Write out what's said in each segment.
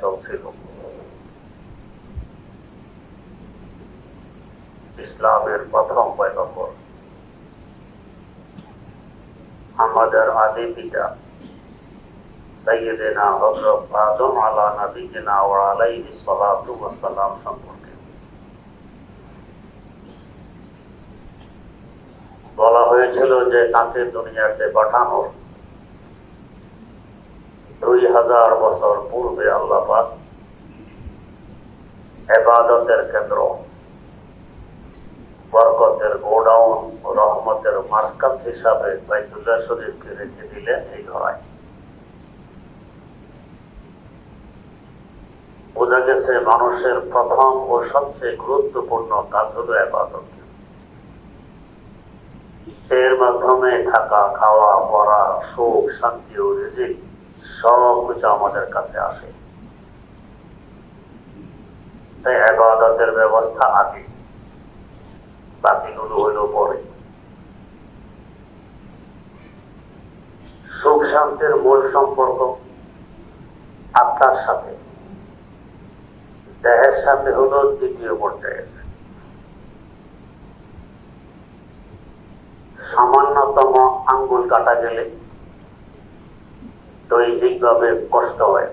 চলছিল ইসলামের প্রথম পয়গম্বর। আমাদের আদি পিতা। সৈয়দেনা হজরত আদম আলা নবীনা ও আলাইহি সালাতু সম্পর্কে। বলা হয়েছিল যে তাকে দুনিয়াতে পাঠানোর দুই হাজার বছর পূর্বে আল্লাহ পাক এবাদতের কেন্দ্র, বরকতের গোডাউন রহমতের মার্কাত হিসাবে বাইতুল্লাহ শরীফকে রেখে দিলেন এই ধরায় বোঝা গেছে মানুষের প্রথম ও সবচেয়ে গুরুত্বপূর্ণ কাজ হল এবাদত এর মাধ্যমে থাকা, খাওয়া, পড়া, সুখ, শান্তি ও রিজিক সব কিছু আমাদের কাছে আসে। তাই আবাদতের ব্যবস্থা আগে, বাকিগুলো হইল পরে। সুখ শান্তির মূল সম্পর্ক আত্মার সাথে। দেহের সাথে হলো দ্বিতীয় পর্যায়ে। সামান্যতম আঙ্গুল কাটা গেলে দৈহিকভাবে কষ্ট হয়।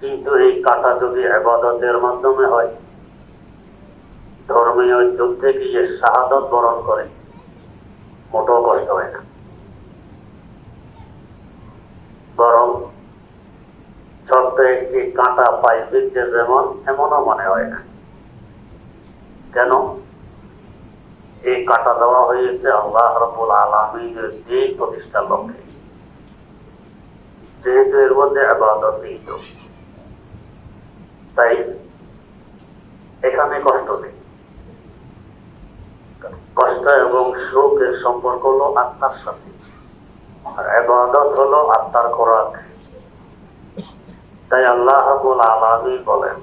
কিন্তু এই কাটা যদি আবাদতের মাধ্যমে হয়, ধর্মীয় যুদ্ধে গিয়ে শাহাদত বরণ করে, মোটেও কষ্ট হয় না। বরং ছোট্ট একটি কাঁটা বিদ্যে যেমন, এমনও মনে হয় না। কেন? এই কাঁটা দেওয়া হয়েছে আল্লাহ রবুল আলমীর দিন প্রতিষ্ঠার লক্ষ্যে। যেহেতু এর মধ্যে আবাদত নিহিত তাই এখানে কষ্ট নেই। কষ্ট এবং সুখের সম্পর্ক হলো আত্মার সাথে। আর আবাদত হলো আত্মার খোরাক। তাই আল্লাহ রাবুল আলমী বলেন,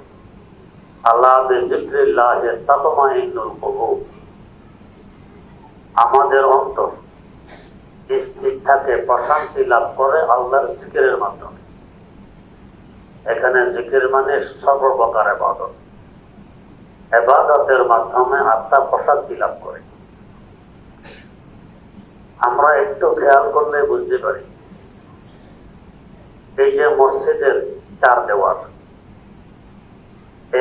আল্লাহ আমাদের অন্তর স্থির থাকে প্রশান্তি লাভ করে আল্লাহর জিকিরের মাধ্যমে। এখানে জিকির মানে সর্বপ্রকার আবাদত এবাদতের মাধ্যমে আত্মা প্রশান্তি লাভ করে। আমরা একটু খেয়াল করলে বুঝতে পারি, এই যে মসজিদের চার দেওয়ার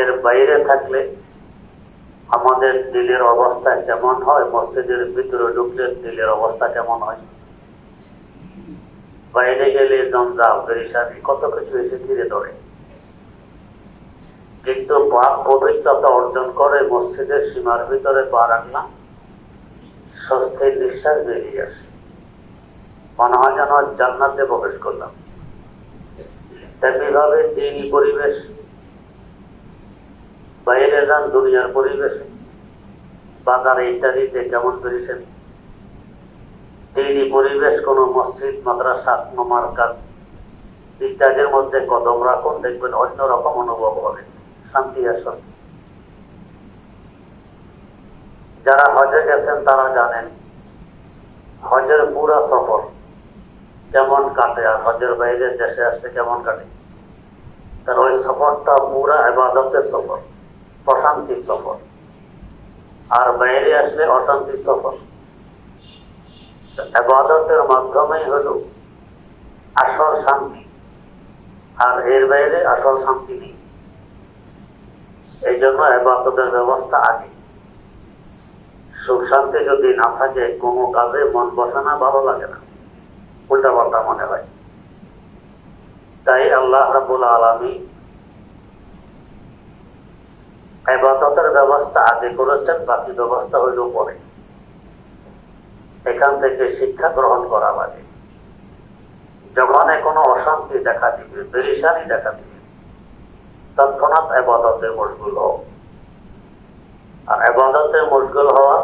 এর বাইরে থাকলে আমাদের দিলের অবস্থা কেমন হয়? মসজিদের ভিতরে ঢুকলে দিলের অবস্থা কেমন হয়? বাইরে গেলে জঞ্জাল পেরিসানি কত কিছু এসে ঘিরে ধরে। কিন্তু পবিত্রতা অর্জন করে মসজিদের সীমার ভিতরে পা রাখলাম, স্বস্তির নিঃশ্বাস বেরিয়ে আসে। মনে হয় যেন জান্নাতে প্রবেশ করলাম। তেমনিভাবে দিনই পরিবেশ, বাইরে যান দুনিয়ার পরিবেশে। বাজারে ইত্যাদিতে কেমন করেছেন? দিনই পরিবেশ কোন মসজিদ, মাদ্রাসা, কোন মার্কাজ ইত্যাদির মধ্যে কদম রাখুন, দেখবেন অন্যরকম অনুভব হবে, শান্তি আসন যারা হজে গেছেন, তারা জানেন, হজের পুরা সফর কেমন কাটে আর হজের বাইরে দেশে আসতে কেমন কাটে। তার ওই সফরটা পুরা আবাদতের সফর, প্রশান্তির সফর। আর বাইরে আসলে অশান্তির সফর। আবাদতের মাধ্যমেই হল আসল শান্তি। আর এর বাইরে আসল শান্তি নেই। এই জন্য আবাদতের ব্যবস্থা আগে সুখ শান্তি যদি না থাকে, কোনো কাজে মন বসে না, ভালো লাগে না। উল্টা পাল্টা মনে হয়। তাই আল্লাহ রাবুল আলমী আবাদতের ব্যবস্থা আগে করেছেন, বাকি ব্যবস্থা হইল পরে। এখান থেকে শিক্ষা গ্রহণ করা লাগে। যখন কোনো অশান্তি দেখা দিবে বেরিসানি দেখা দিবে। তৎক্ষণাৎ এবাদতে মশগুল হোক আর আবাদতে মশগুল হওয়া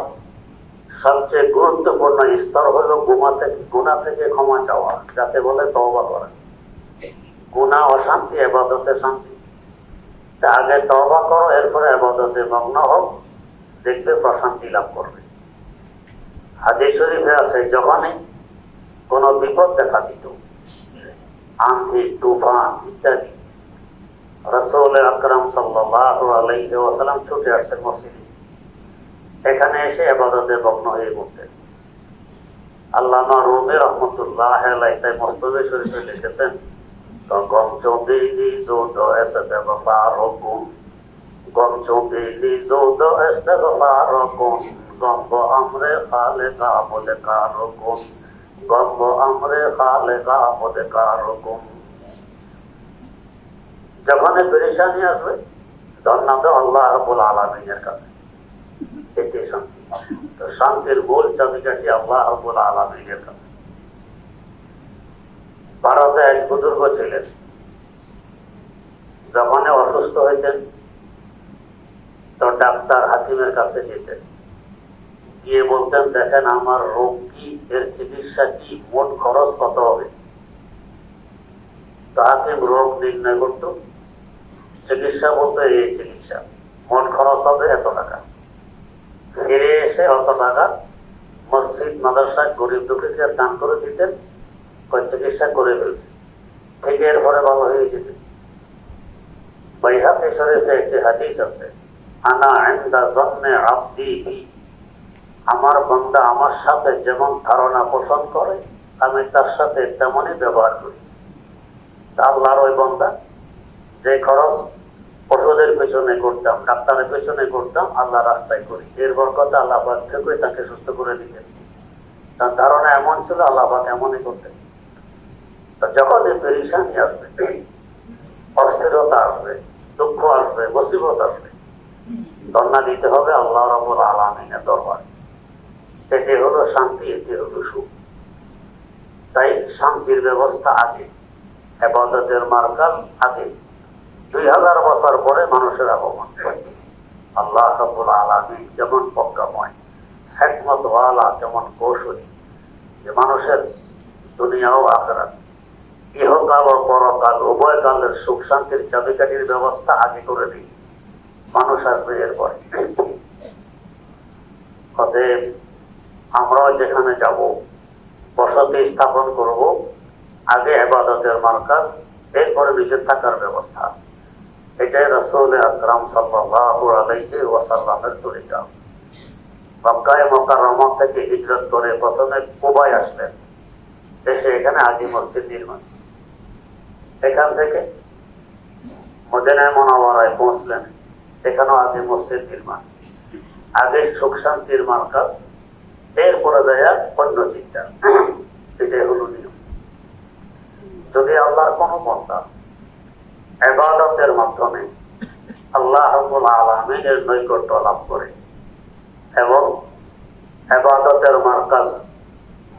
সবচেয়ে গুরুত্বপূর্ণ স্তর হল গুমা থেকে গুণা থেকে ক্ষমা চাওয়া যাতে বলে তওবা করা। গুণা অশান্তি, এবাদতে শান্তি। আগে তবা করো, এরপরে আবাদতে মগ্ন হোক দেখবে প্রশান্তি লাভ করবে। হাদিস শরীফে আছে যখনই কোন বিপদ দেখা দিত আন্ধি তুফান ইত্যাদি রসুল আকরম ওয়াসাল্লাম ছুটে আসছেন মসজিদে এখানে এসে আবাদতে মগ্ন হয়ে পড়তেন আল্লামা রুমে রহমতুল্লাহ তাই মস্তবে শরীফে লিখেছেন গম চৌধুরী জোদ এসে ফারকুন গম চৌধুরী জোদ এসে ফারকুন আসবে, তখন আল্লাহ রবুল আলমিনের কাছে। এটি শান্তি। শান্তির মূল চাবিকাঠি আল্লাহ রবুল আলমিনের কাছে। ভারতে এক বুজুর্গ ছিলেন। যখন অসুস্থ হয়েছেন তো ডাক্তার হাকিমের কাছে যেতেন। গিয়ে বলতেন, দেখেন, আমার রোগ কি এর চিকিৎসা কি? মোট খরচ কত হবে? তো হাকিম রোগ নির্ণয় করতো। চিকিৎসা বলতে এই চিকিৎসা, মোট খরচ হবে এত টাকা। ফিরে এসে অত টাকা মসজিদ, মাদ্রাসা, গরিব দুঃখীকে দান করে দিতেন চিকিৎসা করে ফেলছে থেকে এরপরে ভালো হয়ে যেত। বৈহাতে শরীফে একটি হাদিস আছে, আনা আইন্দা জন্মে আব্দি বি আমার বন্দা আমার সাথে যেমন ধারণা পোষণ করে, আমি তার সাথে তেমনই ব্যবহার করি। আল্লাহর ওই বন্দা, যে খরচ ওষুধের পেছনে করতাম ডাক্তারের পেছনে করতাম, আল্লাহ রাস্তায় করি। এর বরকতে আল্লাহ থেকে তাকে সুস্থ করে দিতেন। তার ধারণা এমন ছিল, আল্লাহ এমনই করতেন। যখন পেরিসানি আসবে, অস্থিরতা আসবে, দুঃখ আসবে, মুসিবত আসবে ধর্ণা দিতে হবে আল্লাহ রবুল আলমিনের দরবার। এটি হলো শান্তি এটি হলো সুখ। তাই শান্তির ব্যবস্থা আগে এবাদতের মার্কাল আগে দুই হাজার বছর পরে মানুষের আগমন আল্লাহ রবুল আলমী যেমন প্রজ্ঞাময় একমত ওয়ালা যেমন কৌশলী, যে মানুষের দুনিয়া ও আখরাত। ইহকাল ও পরকাল, উভয় কালের সুখ শান্তির চাবিকাঠির ব্যবস্থা আগে করে দিই। মানুষ আসবে এরপরে। আমরাও যেখানে যাব, বসতি স্থাপন করব, আগে আবাদতের মার্কাজ, এরপরে নিজের থাকার ব্যবস্থা। এটাই রসুল আকরাম সাল্লাহ তরিকা। মক্কায় মক্কারমা থেকে হিজরত করে প্রথমে কুবাই আসলেন। এসে এখানে আদি মসজিদ নির্মাণ। এখান থেকে মদিনায় মনোবরায় পৌঁছলেন। সেখানেও আদি মসজিদ নির্মাণ। আগে সুখ শান্তির মার্কাজ এরপরে দেয়া অন্য চিন্তা এটাই হলো নিয়ম। যদি আল্লাহর কোনো বন্ধা এবাদতের মাধ্যমে আল্লাহ রবুল আলমিনের নৈকট্য লাভ করে এবং এবাদতের মার্কাজ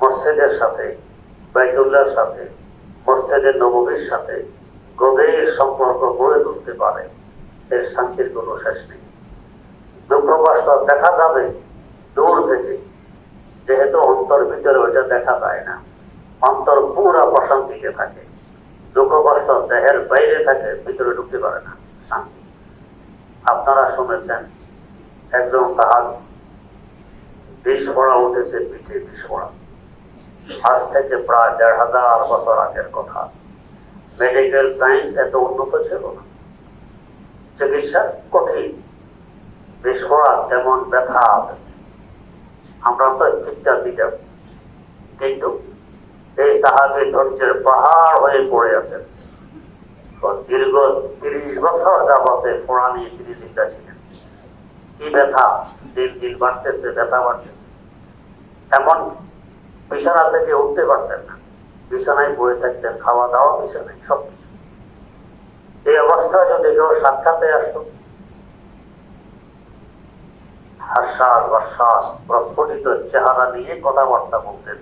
মসজিদের সাথে বাইতুল্লার সাথে, মসজিদের নবীর সাথে গভীর সম্পর্ক গড়ে তুলতে পারে, এর শান্তির কোনো শেষ নেই। দুঃখ কষ্ট দেখা যাবে দূর থেকে। যেহেতু অন্তর ভিতরে ওইটা দেখা যায় না, অন্তর পুরা প্রশান্তিতে থাকে। দুঃখ কষ্ট দেহের বাইরে থাকে, ভিতরে ঢুকতে পারে না, শান্তি। আপনারা শুনেছেন, একজন তাহার বিষ পড়া উঠেছে, পিঠে বিষ পড়া আজ থেকে প্রায় দেড় হাজার বছর আগের কথা। মেডিকেল সায়েন্স এত উন্নত ছিল না। চিকিৎসা কঠিন। বিষ পড়া তেমন ব্যথা আমরা তো চিন্তা দিতাম। কিন্তু এই সাহাবি ধৈর্যের পাহাড় হয়ে পড়ে আছেন দীর্ঘ তিরিশ বছর যাবতে তিনি চিন্তা ছিলেন কি ব্যথা? দিন দিন বাড়তেছে, ব্যথা বাড়তেছে এমন বিছানা থেকে উঠতে পারতেন না। বিছানায় বয়ে থাকতেন, খাওয়া দাওয়া, বিছানায় সবকিছু এই অবস্থায় যদি কেউ সাক্ষাতে আসতো প্রস্ফুটিত চেহারা নিয়ে কথাবার্তা বলতেন।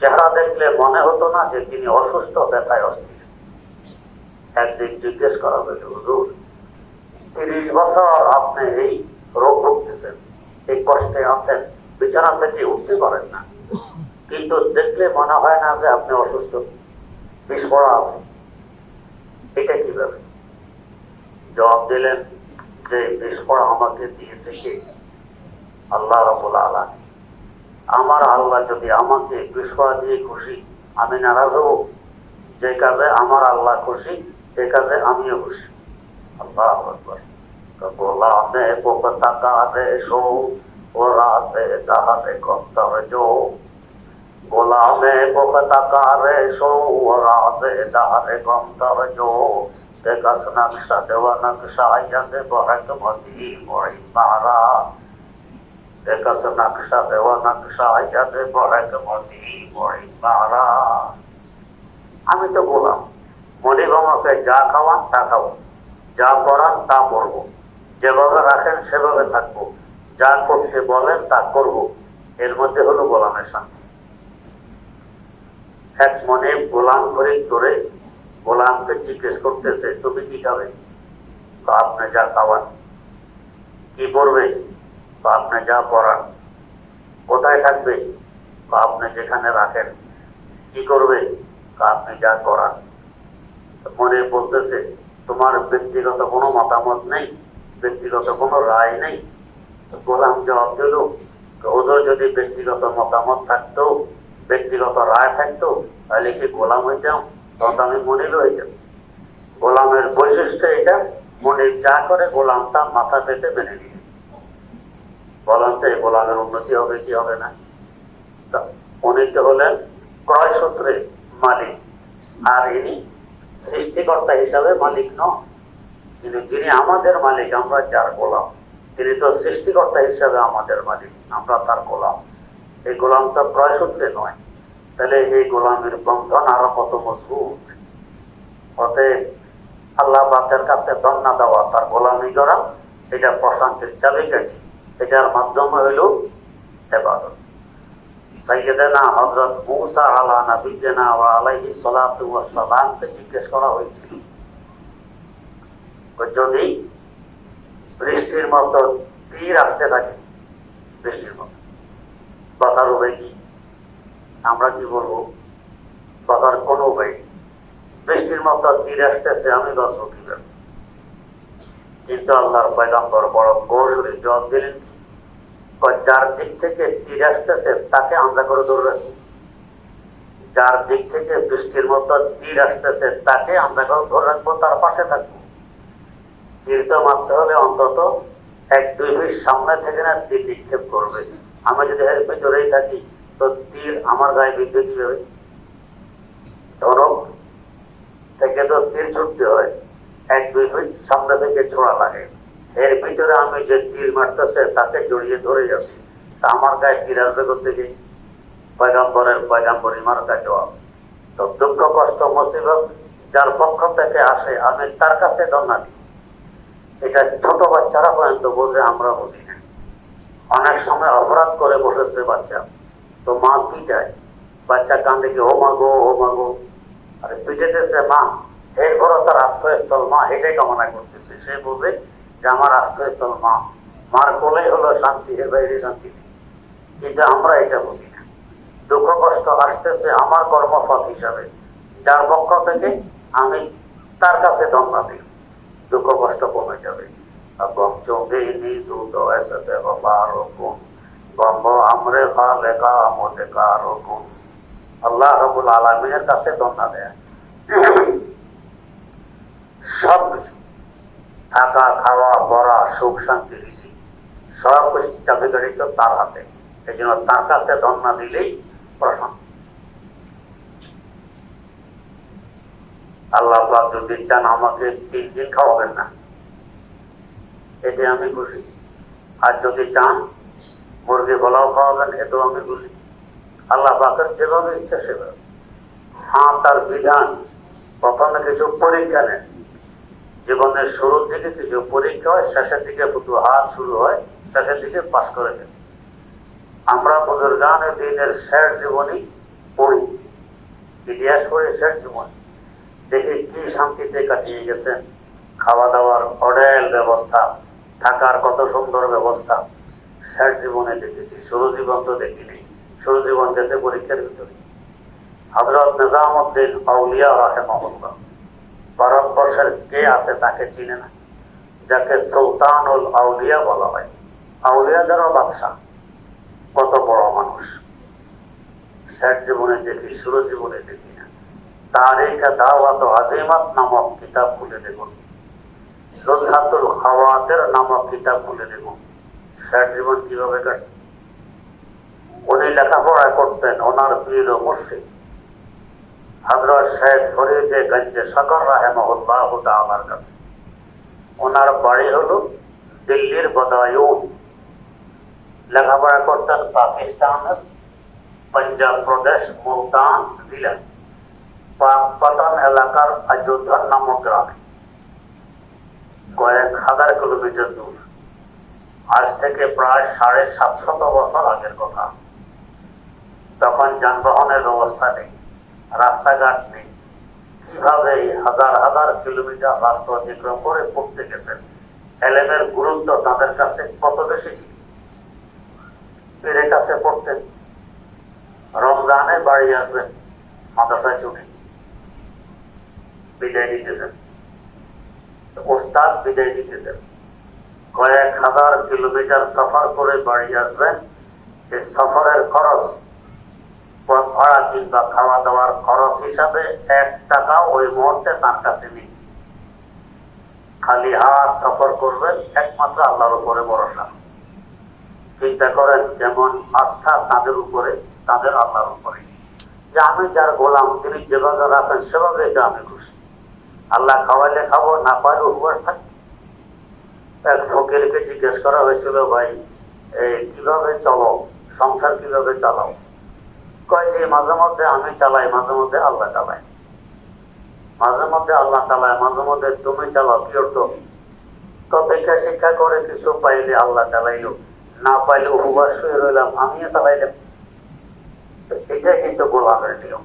চেহারা দেখলে মনে হতো না যে তিনি অসুস্থ, ব্যথায় অস্থির। একদিন জিজ্ঞেস করা হয়েছে হুজুর, তিরিশ বছর আপনি এই রোগ ভুগতেছেন, এই কষ্টে আছেন, বিছানা থেকে উঠতে পারেন না। কিন্তু দেখলে মনে হয় না যে আপনি অসুস্থ বিস্ফোরা আছে। এটা কীভাবে? জবাব দিলেন যে বিস্ফোরা আমাকে দিয়ে থেকে আল্লাহ রবুল আলা আমার আল্লাহ যদি আমাকে বিস্ফোরা দিয়ে খুশি, আমি নারাজ হব। যে কাজে আমার আল্লাহ খুশি, সে কাজে আমিও খুশি। আল্লাহ আকবর। গোলামে পোকারে শো, ও রাতে তাহাতে কর্তব্য গোলামে পোকারে শো, ও রাতে তাহাতে কর্তব্য দেখস নকশা দেওয়া নকশা আয়াতে বরক মতি মরি মারা। দেখস নকশা দেওয়া নকশা আয়াতে বরক মতি মরি মারা আমি তো গোলাম মনিব আমাকে যা খাওয়ান তা খাব যা করান তা করব যেভাবে রাখেন সেভাবে থাকব যা করতে বলেন তা করব এর মধ্যে হলো গোলামের শান্তি এক মনে গোলাম করে করে গোলামকে জিজ্ঞেস করতেছে তুমি কি খাবে তো আপনি যা খাওয়ান কি করবে তো আপনি যা পড়ান, কোথায় থাকবে বা আপনি যেখানে রাখেন, কি করবে তো আপনি যা করান। মনে বলতেছে তোমার ব্যক্তিগত কোনো মতামত নেই, ব্যক্তিগত কোনো রায় নেই। গোলাম জবাব দিল ওদের যদি ব্যক্তিগত মতামত থাকতো, ব্যক্তিগত রায় থাকতো, তাহলে কি গোলাম হইতাম তখন আমি মনির হইতাম গোলামের বৈশিষ্ট্য এটা, মনে যা করে গোলাম তা মাথা পেতে মেনে নিয়ে তো এই গোলামের উন্নতি হবে, কি হবে না? উনি তো হলেন ক্রয় সূত্রে মালিক, আর ইনি সৃষ্টিকর্তা হিসাবে মালিক নন। কিন্তু যিনি আমাদের মালিক, আমরা যার গোলাম। তিনি তো সৃষ্টিকর্তা হিসাবে আমাদের মালিক, আমরা তার গোলাম। এই গোলামটা ক্রয় সূত্রে নয়। তাহলে এই গোলামের বন্ধন আরও কত মজবুত? অতএব আল্লাহ বাকের কাছে দন্না দেওয়া তার গোলামি করা, এটা প্রশান্তির চাবিকাঠি। এটার মাধ্যম হইল জিজ্ঞেস করা বৃষ্টির তীর থাকে, বৃষ্টির কি? আমরা কি বলব? কথার কোন উপায় বৃষ্টির মতো তীর আসতেছে, আমি বাঁচবো কীভাবে? কিন্তু আল্লাহর পয়গাম্বর বড় কৌশলী জবাব দিলেন যার দিক থেকে তীর আসতেছে, তাকে আমরা করে ধরে রাখি। যার দিক থেকে বৃষ্টির মতো তীর আসতেছে, তাকে আমরা করে ধরে রাখব, তার পাশে থাকব। তীর তো মারতে হলে অন্তত এক, দুই ফিট সামনে থেকে না তীর নিক্ষেপ করবে। আমি যদি এর পেছনেই থাকি, তো তীর আমার গায়ে বিদ্ধ কীভাবে? ধরক থেকে তো তীর ছুটতে হয়। এক দুই ফিট সামনে থেকে ছোড়া লাগে। এর ভিতরে আমি যে তীর মারতেছে, তাকে জড়িয়ে ধরে যাচ্ছি আমার গায়ে তীর আসবে করতে গিয়ে? পয়গাম্বরের পয়গাম্বর ইমার কাছে তো দুঃখ, কষ্ট, মুসিবত যার পক্ষ থেকে আসে, আমি তার কাছে দন্না দিই। এটা ছোট বাচ্চারা পর্যন্ত বোঝে আমরা বুঝি না। অনেক সময় অপরাধ করে বসেছে বাচ্চা। তো মা পিটায় বাচ্চা কান্দে কি, ও মাগো ও মাগো আরে পিটেতেছে মা। এরপরও তার আশ্রয়স্থল মা এটাই কামনা করতেছে। সে বলবে যে, আমার আশ্রয়স্থল মা, মার কোলেই হলো শান্তি, এর বাইরে শান্তি কিন্তু আমরা এটা বুঝি না। দুঃখ কষ্ট আসতেছে আমার কর্মফল হিসাবে। যার পক্ষ থেকে আমি তার কাছে দম্বা দিই দুঃখ কষ্ট কমে যাবে। নিদুত এসে বারকুন গম্ব আমরে কারকুন আল্লাহ রবুল আলমিনের কাছে দন্না দেয়। সব কিছু থাকা, খাওয়া, পড়া, সুখ, শান্তি ঋষি সব কিছু তার হাতে। এই জন্য তার কাছে দন্না দিলেই প্রশান্ত আল্লাহ যদি চান আমাকে তিন দিন খাওয়াবেন না, এতে আমি খুশি। আর যদি চান মুরগি গলাও খাওয়াবেন, এতেও আমি খুশি। আল্লাহ পাকের যেভাবে ইচ্ছা সেভাবে। হ্যাঁ তার বিধান। প্রথমে কিছু পরীক্ষা নেন। জীবনের শুরুর দিকে কিছু পরীক্ষা হয়, শেষের দিকে শুধু হাত শুরু হয়, শেষের দিকে পাশ করে দেন আমরা বুজুর্গানের দিনের শেষ জীবনী পড়ি। ইতিহাস পড়ি শেষ জীবন। দেখি কি শান্তিতে কাটিয়ে গেছেন। খাওয়া দাওয়ার অডেল ব্যবস্থা, থাকার কত সুন্দর ব্যবস্থা। শেষ জীবনে দেখেছি, শুরু জীবন তো দেখিনি। শুরু জীবন যেতে পরীক্ষার ভিতরে। হজরত নিজামুদ্দিন আউলিয়া রাহেমহল্লা কে আছে তাকে চিনে না। যাকে সুলতানুল আউলিয়া বলা হয়। আউলিয়া যারা বাদশাহ, কত বড় মানুষ। শেষ জীবনে দেখি, শুরু জীবনে দেখি না। তারিখা দাওয়াত আজিমাত নামক কিতাব খুলে দেখুন সুলহাতুল খাওয়াতের নামক কিতাব খুলে দেখুন ষাট জীবন কীভাবে কাটে? উনি লেখাপড়া করতেন, ওনার পীর ও মুর্শিদ। হজরত শেখ গঞ্জে সকর রাহেমহুল্লাহ ওনার বাড়ি হলো দিল্লির বদায়ুন। লেখাপড়া করতেন পাকিস্তানের পাঞ্জাব প্রদেশ, মুলতান জেলা পাকপাটন এলাকার অযোধ্যার নামক গ্রামে। কয়েক হাজার কিলোমিটার দূর। আজ থেকে প্রায় সাড়ে সাতশত বছর আগের কথা। তখন যানবাহনের ব্যবস্থা নেই। রাস্তাঘাট নেই। কীভাবে হাজার হাজার কিলোমিটার রাস্তা অতিক্রম করে পড়তে গেছেন এলেমের গুরুত্ব তাদের কাছে কত বেশি? ছিল পীরের কাছে পড়তেন। রমজানে বাড়ি আসবেন, মাদ্রাসায় ছুটি। বিদায় দিতেছেন ওস্তাদ বিদায় দিতেছেন কয়েক হাজার কিলোমিটার সফর করে বাড়ি আসবেন। এই সফরের খরচ খাওয়া দাওয়ার খরচ হিসাবে এক টাকা ওই মুহূর্তে তার কাছে নেই। খালি হাত সফর করবেন, একমাত্র আল্লাহর উপরে ভরসা। চিন্তা করেন যেমন আস্থা তাদের উপরে, তাদের আল্লাহর উপরে। যে আমি যার গোলাম, তিনি যেভাবে রাখেন, সেভাবে আমি খুশি। আল্লাহ খাওয়াইলে খাব, না পাইলে উপর থাকি। এক ফকিরকে জিজ্ঞেস করা হয়েছিল, ভাই, এই কীভাবে চলো সংসার কীভাবে চালাও? কয় যে মাঝে মধ্যে আমি চালাই, মাঝে মধ্যে আল্লাহ চালায়। মাঝে মধ্যে আল্লাহ চালায়, মাঝে মধ্যে তুমি চালাও কি অর্থ তো শিক্ষা করে কিছু পাইলে আল্লাহ চালাইলো, না পাইলে উপবাস শুয়ে রইলাম, আমিও চালাইলাম। তো এটাই কিন্তু গোলামের নিয়ম।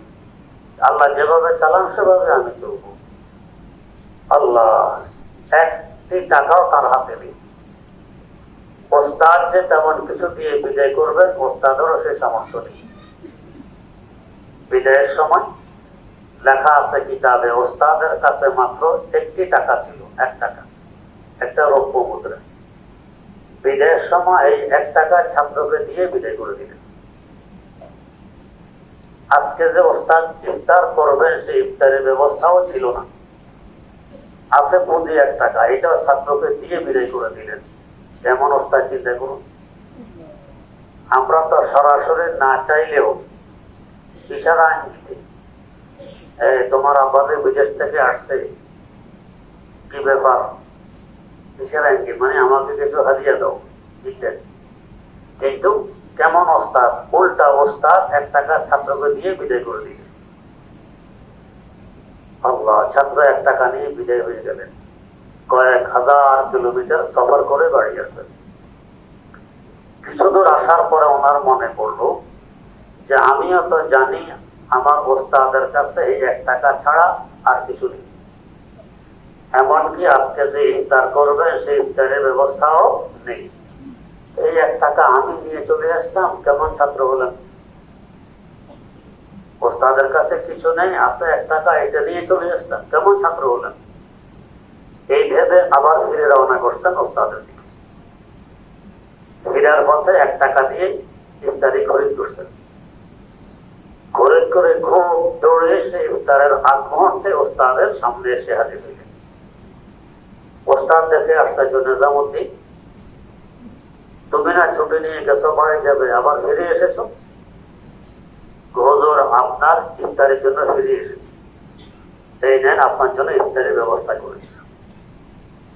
আল্লাহ যেভাবে চালান, সেভাবে আমি চলব। আল্লাহ, একটি টাকাও তার হাতে নেই। ওস্তাদ যে তেমন কিছু দিয়ে বিদায় করবেন, ওস্তাদেরও সে সামর্থ্য নেই। বিদায়ের সময় লেখা আছে কিতাবে, ওস্তাদের কাছে মাত্র একটি টাকা ছিল, এক টাকা, একটা রৌপ্য মুদ্রা। বিদায়ের সময় এই এক টাকা ছাত্রকে দিয়ে বিদায় করে দিলেন। আজকে যে ওস্তাদ ইফতার করবেন সেই ইফতারের ব্যবস্থাও ছিল না। আছে পুঁজি এক টাকা, এটাও ছাত্রকে দিয়ে বিদায় করে দিলেন। এমন ওস্তাদ চিন্তা করুন? আমরা তো সরাসরি না চাইলেও ইশারা এই তোমার আব্বাদের বিদেশ থেকে আসছে কি ব্যাপার? ইশারা আঙ্গিত মানে আমাকে কিছু হারিয়ে দাও ইত্যাদি কিন্তু কেমন ওস্তাদ উল্টা ওস্তাদ এক টাকা ছাত্রকে দিয়ে বিদায় করে দিল। আল্লাহ, ছাত্র এক টাকা নিয়ে বিদায় হয়ে গেলেন। কয়েক হাজার কিলোমিটার সফর করে বাড়ি আসবেন কিছু দূর আসার পরে ওনার মনে পড়ল যে আমিও তো জানি আমার ওস্তাদের কাছে এই এক টাকা ছাড়া আর কিছু নেই। এমনকি আজকে যে ইফতার করবে, সেই ইফতারের ব্যবস্থাও নেই। এই এক টাকা আমি নিয়ে চলে আসতাম কেমন ছাত্র হলেন ওস্তাদের কাছে কিছু নেই, আছে এক টাকা, এটা নিয়ে চলে আসতাম কেমন ছাত্র হলেন এই ভেবে আবার ফিরে রওনা করতেন ওস্তাদের দিকে। ফিরার পথে এক টাকা দিয়ে ইফতারি খরিদ করতেন খরিদ করে খুব দৌড়ে এসে ইফতারের আগ মুহূর্তে ওস্তাদের সামনে এসে হাজির হইলেন ওস্তাদ দেখে আশ্চর্য, নিজামুদ্দিন, তুমি না ছুটি নিয়ে গেছো, বাড়ি যাবে, আবার ফিরে এসেছ? হুজুর, আপনার ইফতারের জন্য ফিরে এসেছি। সেই নেন, আপনার জন্য ইফতারের ব্যবস্থা করেছে।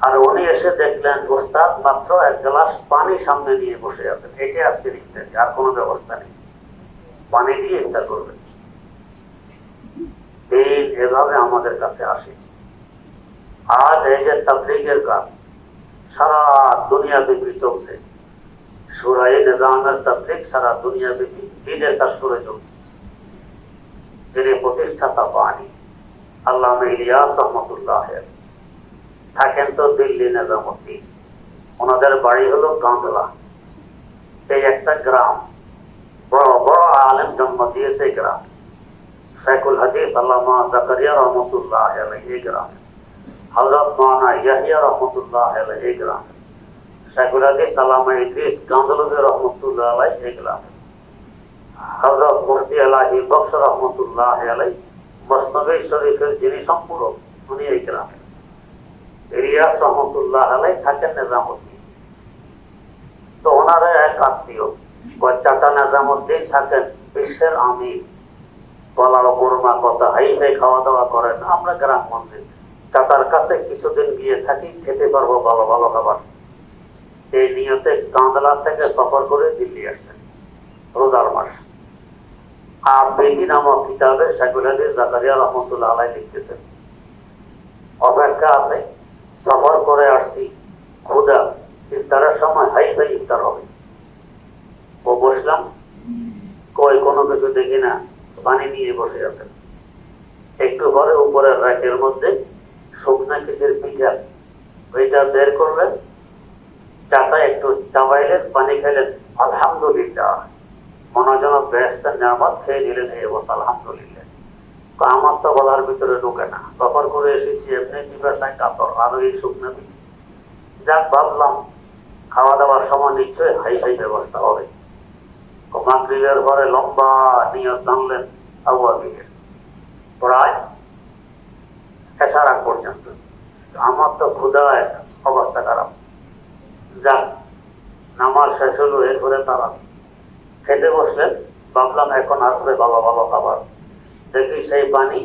আর উনি এসে দেখলেন, ওস্তাদ মাত্র এক গ্লাস পানি সামনে নিয়ে বসে আছেন। এটি আজকে ইফতারি, আর কোনো ব্যবস্থা নেই। পানি দিয়ে ইফতার করবেন এই এভাবে আমাদের কাছে আসে। আজ এই যে তাবলিগের কাজ, সারা দুনিয়া ব্যাপী চলছে। সুরাই নিজামের তাবলিগ সারা দুনিয়া ব্যাপী দিনের কাজ করে চলছে। যিনি প্রতিষ্ঠাতা বাণী আল্লাহ ইলিয়াস রহমতুল্লাহ থাকেন তো দিল্লি নিজামুদ্দিন ওনাদের বাড়ি হলো কান্দলা এই একটা গ্রাম, বড় বড় আলেম জন্ম দিয়েছে গ্রাম শেখুল হাদিস আল্লামা জাকারিয়া রহমতুল্লাহ এই গ্রাম হজরত মানা ইয়াহিয়া রহমতুল্লাহ এই গ্রাম শেখুল হাদিস আল্লামা ইদ্রিস গান্ধলুদের রহমতুল্লাহ আলাই এই গ্রাম হজরত মুফতি আলাহি বক্স রহমতুল্লাহ আলাই মসনবী শরীফের যিনি সম্পূরক উনি এই গ্রামে ইলিয়াস রহমতুল্লাহ আলাই থাকেন নিজামুদ্দিন তো ওনারা এক আত্মীয় থাকেন, বিশ্বের বোরমা কথা, হাই হাই খাওয়া দাওয়া করেন, আমরা গ্রাম মন্দির কাছে কিছুদিন গিয়ে থাকি, খেতে পারব ভালো ভালো খাবার। এই নিয়তে থেকে সফর করে দিল্লি আসছেন রোজার মাস। আর বেদি নামক কিতাবে শাকুল আলী, জাকারিয়া রহমতুল্লাহ আলাই লিখতেছেন, অপেক্ষা আছে, সফর করে আসছি ক্ষুদা ইফতারের সময় হাই হাই ইফতার হবে। বসলাম কই কোনো কিছু দেখি না, পানি নিয়ে বসে আছেন একটু পরে উপরের র্যাকের মধ্যে শুকনা কিসের পিঠা ওইটা বের করলেন চাটা একটু চাবাইলেন, পানি খেলেন আলহামদুলিল্লাহ। মনে যেন ব্যস্ত নিয়ামত খেয়ে নিলেন এই অবস্থা, আলহামদুলিল্লাহ। তো আমার তো বলার ভিতরে ঢুকে না। সফর করে এসেছি, এমনি পিপাসায় কাতর আরও এই শুকনো যাক, ভাবলাম খাওয়া দাওয়ার সময় নিশ্চয়ই হাই হাই ব্যবস্থা হবে। মাগরিবের ঘরে লম্বা নিয়ত টানলেন আবুয়াবিকে প্রায় এসার পর্যন্ত। আমার তো ক্ষুদায় অবস্থা খারাপ। যাক, নামাজ শেষ হলো এরপরে তারা। খেতে বসলেন, ভাবলাম এখন আসবে ভালো ভালো খাবার। দেখি সেই পানি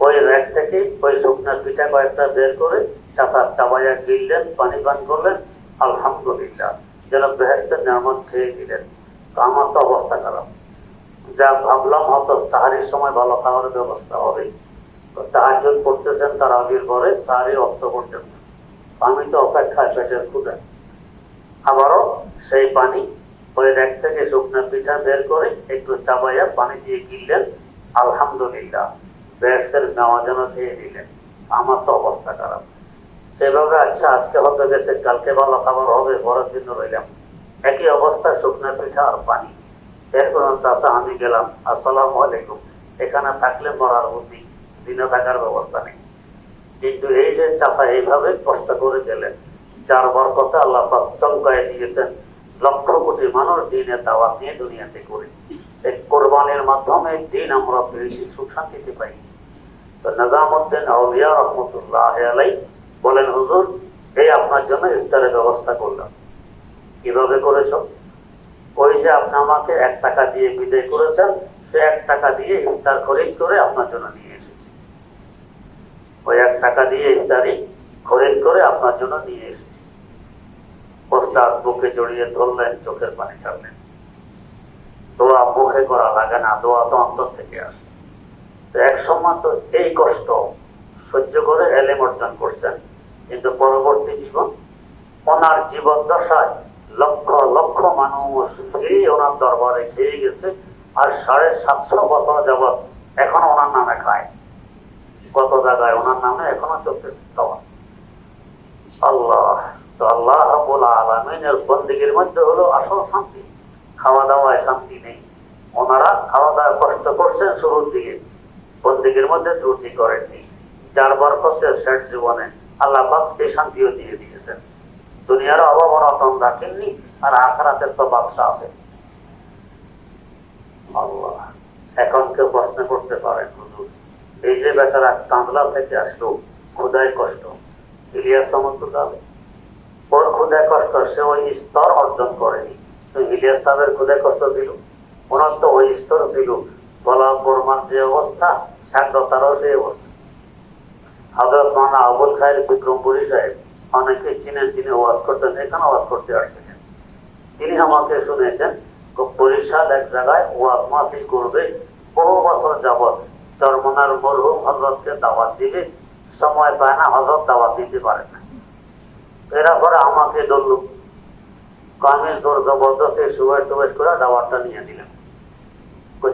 ওই র্যাক থেকে ওই শুকনো পিঠা কয়েকটা বের করে চাপার চাবাইয়া গিললেন, পানি পান করলেন। আলহামদুলিল্লাহ, যেন বেহেস্তের নিয়ামত খেয়ে দিলেন আমার তো অবস্থা খারাপ। যা ভাবলাম হয়তো সাহারির সময় ভালো খাবারের ব্যবস্থা হবে সাহায্য করতেছেন তার আগের পরে সাহারি অর্থ করতেন। আমি তো অপেক্ষায় পেটের খুঁজে আবারও সেই পানি ওই র্যাক থেকে শুকনো পিঠা বের করে একটু চাবাইয়া পানি দিয়ে গিললেন। আলহামদুলিল্লাহ বেহেস্তের নেওয়া যেন খেয়ে দিলেন। আমার তো অবস্থা খারাপ। সেভাবে আচ্ছা আজকে হতে গেছে, কালকে ভালো খাবার হবে, পরের দিন রইলাম। একই অবস্থা, শুকনো পিঠা আর পানি। এরপর চাচা, আমি গেলাম, আসসালাম আলাইকুম। এখানে থাকলে মরার বুদ্ধি, দিনে থাকার ব্যবস্থা নেই। কিন্তু এই যে চাচা এইভাবে কষ্ট করে গেলেন, যার বরকতে আল্লাহ চমকায় দিয়েছেন, লক্ষ কোটি মানুষ দিনে দাওয়াত নিয়ে দুনিয়াতে করে। এই কোরবানির মাধ্যমে দিন আমরা পেয়েছি সুখ শান্তিতে পাই। তো নাজামুদ্দিন আউলিয়া রহমতুল্লাহ আলাই বলেন, হুজুর, এই আপনার জন্য ইফতারের ব্যবস্থা করলাম। কীভাবে করেছ? ওই যে আপনি আমাকে এক টাকা দিয়ে বিদায় করেছেন, সে এক টাকা দিয়ে ইফতার খরিদ করে আপনার জন্য নিয়ে এসেছি। ওই এক টাকা দিয়ে ইফতারি খরিদ করে আপনার জন্য নিয়ে এসেছি। পোস্টার বুকে জড়িয়ে ধরলেন, চোখের পানি ছাড়লেন। দোয়া মুখে করা লাগে না, দোয়া তো অন্তর থেকে আসে। তো এক সময় তো এই কষ্ট সহ্য করে এলেম অর্জন করছেন, কিন্তু পরবর্তী জীবন ওনার জীবন দশায় লক্ষ লক্ষ মানুষ ফিরে ওনার দরবারে খেয়ে গেছে, আর সাড়ে সাতশো বছর যাবৎ এখনও ওনার নামে খায়। কত জায়গায় ওনার নামে এখনও খাওয়া। আল্লাহ আল্লাহ রাব্বুল আলামিনের বন্দিগির মধ্যে হলো আসল শান্তি। খাওয়া দাওয়ায় শান্তি নেই। ওনারা খাওয়া দাওয়া কষ্ট করছেন শুরুর দিকে। বন্দিগির মধ্যে ত্রুটি করেননি। যার বরকতে শেষ জীবনে আল্লাহ এই শান্তিও দিয়ে দিয়েছেন। দুনিয়ার অভাব অনটন রাখেননি আর আখরাতের তো বাদশা আছে। এখন কেউ প্রশ্ন করতে পারেন হুজুর। এই যে বেচারা কান্দলা থেকে আসলো ক্ষুদায় কষ্ট। ইলিয়াস সমতুল্লাহ ওর ক্ষুদায় কষ্ট, সে ওই স্তর অর্জন করেনি। তো ইলিয়াস সাহেবের ক্ষুদায় কষ্ট দিল। ওনার তো ওই স্তর দিল। বলা বর্মার যে অবস্থা সাগ্রতারও সেই অবস্থা। হজরত মানা আবুল খায়ের বিক্রমপুরী সাহেব অনেকে চিনেন তিনি ওয়াজ করতেন এখানে ওয়াজ করতে আসছিলেন তিনি আমাকে শুনেছেন বরিশাল এক জায়গায় ওয়াজ মাহফিল করবে, বহু বছর যাবৎ চরমনার মরহুম হজরতকে দাওয়াত দিবে, সময় পায় না, হজরত দাওয়াত দিতে পারে না। এরা পরে আমাকে ধরল। আমি জোর জবরদস্তি সুবেশ টুবেশ করে দাওয়াতটা নিয়ে দিলাম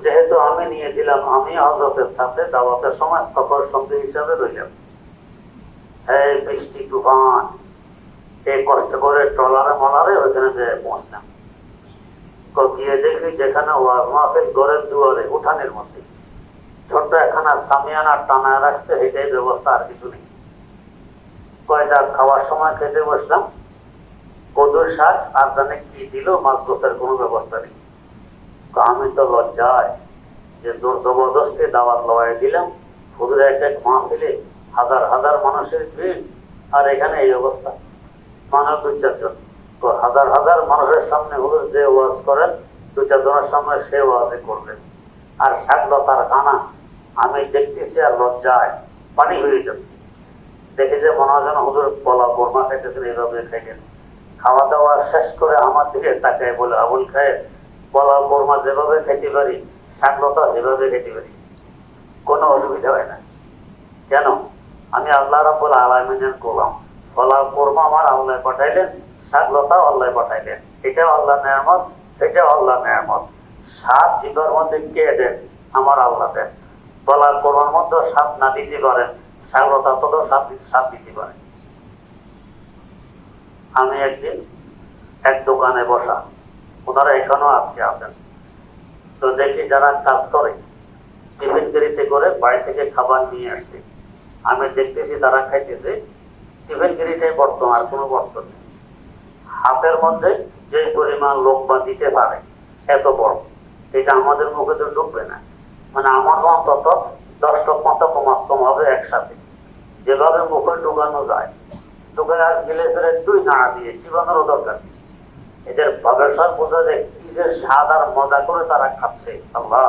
যেহেতু আমি নিয়ে দিলাম, আমি হজরতের সাথে দাওয়াতের সময় সফর সঙ্গী হিসাবে রইলাম। এই বৃষ্টি তুফান এই কষ্ট করে ট্রলারে মলারে ওইখানে যেয়ে পৌঁছলাম গিয়ে দেখি যেখানে ওয়াজ মাহফিল ঘরের দুয়ারে, উঠানের মধ্যে। ছোট্ট একখানা সামিয়ানা টানা রাখছে এটাই ব্যবস্থা আর কিছু নেই। কয়টা খাওয়ার সময় খেতে বসলাম। কদুর শাক আর জানে কি দিল মাছ গোসের কোনো ব্যবস্থা নেই। আমি তো লজ্জায় যে জোর জবরদস্তি দাওয়াত লড়াই দিলাম। হুজুর এক এক মাহফিলে হাজার হাজার মানুষের ভিড়, আর এখানে এই অবস্থা। মানুষ দুই চারজন। তো হাজার হাজার মানুষের সামনে হুজুর যে ওয়াজ করেন দুই চারজনের সামনে সে ওয়াজে করবেন আর শাকলতার কানা, আমি দেখতেছি আর লজ্জায় পানি হয়ে যাচ্ছে। দেখে যে মনে হয় যেন হুজুর পলা বোরমা খাইতেছেন, এইভাবে খাইতেন খাওয়া দাওয়া শেষ করে আমার দিকে তাকায় বলে, আবুল খায় পলা বোরমা যেভাবে খেতে পারি শাকলতা যেভাবে খেতে পারি। কোনো অসুবিধা হয় না। কেন? আমি আল্লাহ রাবুল আলমিনের করলাম ফলা কোরমা আমার আল্লাহ পাঠাইলেন শাকলতাও আল্লাহ পাঠাইলেন। এটাও আল্লাহ নেয়ামত, এটাও আল্লাহ নেয়ামত। সাত জীবের মধ্যে কে দেন? আমার আল্লাহ দেন। ফলা কোরমার মধ্যে সাত না দিতে পারেন শাকলতা তো সাত সাত দিতে পারেন। আমি একদিন এক দোকানে বসা, ওনারা এখানেও আজকে আছেন। তো দেখি যারা কাজ করে, টিফিন করে বাড়ি থেকে খাবার নিয়ে আসছে আমি দেখতেছি তারা খাইতেছে। টিফিন গেরিটাই বর্তমান আর কোনো বর্তন নেই। হাতের মধ্যে যে পরিমাণ লোকমা দিতে পারে, এত বড়। এটা আমাদের মুখে তো ঢুকবে না। মানে আমার অন্তত দশ লক্ষ মতো কমাস্তম হবে একসাথে। যেভাবে মুখে ঢুকানো যায়, ঢুকে আর গেলে ফেরে দুই নাড়া দিয়ে চিবানোরও দরকার। এদের ব্যবসা বোঝা যায় কি যে স্বাদ আর মজা করে তারা খাচ্ছে। আল্লাহ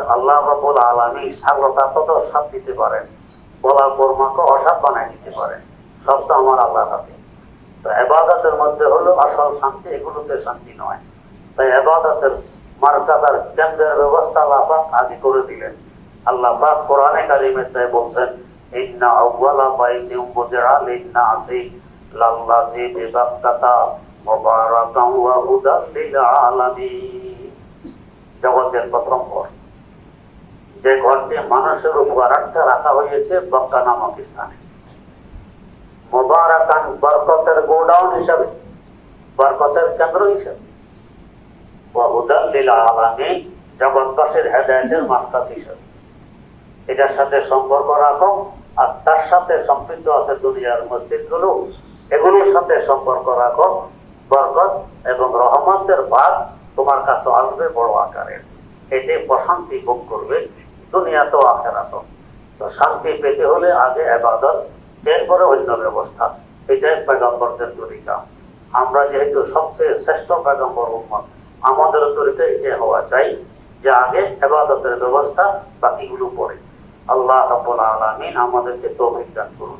আল্লাহ রব্বুল আলমী সাগরতা তত সাপ দিতে পারেন? বলা কর্মাকে অসাপ বানায় দিতে পারেন? সব তো আমার আল্লাহ হাতে। তো এবাদতের মধ্যে হলো আসল শান্তি, এগুলোতে শান্তি নয়। তাই এবাদতের মার্কাদার কেন্দ্রের ব্যবস্থা আল্লাহ আদি করে দিলেন। আল্লাহ পাক কোরআনে কারিমে তাই বলছেন, ইন্না আউয়ালা বাইতি উবদিআ লিন-নাসি লাল্লাযী বিবাক্কাতা মুবারাকান ওয়া হুদাল লিল আলামিন জগতের প্রথম মানুষের উপকারার্থে রাখা হয়েছে বক্কা নামক স্থানে। মোবারকান বরকতের গোডাউন হিসাবে, বরকতের কেন্দ্র হিসাবে। সম্পর্ক আর তার সাথে আছে দুনিয়ার এগুলোর সাথে সম্পর্ক বরকত এবং রহমতের ভাগ তোমার কাছে আসবে বড় আকারের। এতে প্রশান্তি ভোগ করবে। দুনিয়াতেও আখেরাত তো। শান্তি পেতে হলে আগে আবাদত, এরপরে অন্য ব্যবস্থা। এটাই পেগম্বরদের তরিকা। আমরা যেহেতু সবচেয়ে শ্রেষ্ঠ পেগম্বর উন্মত আমাদের তরিকা এটাই হওয়া চাই যে আগে আবাদতের ব্যবস্থা বাকিগুলো পরে আল্লাহ রব্বুল আলামিন আমাদেরকে তৌফিক দান করুন।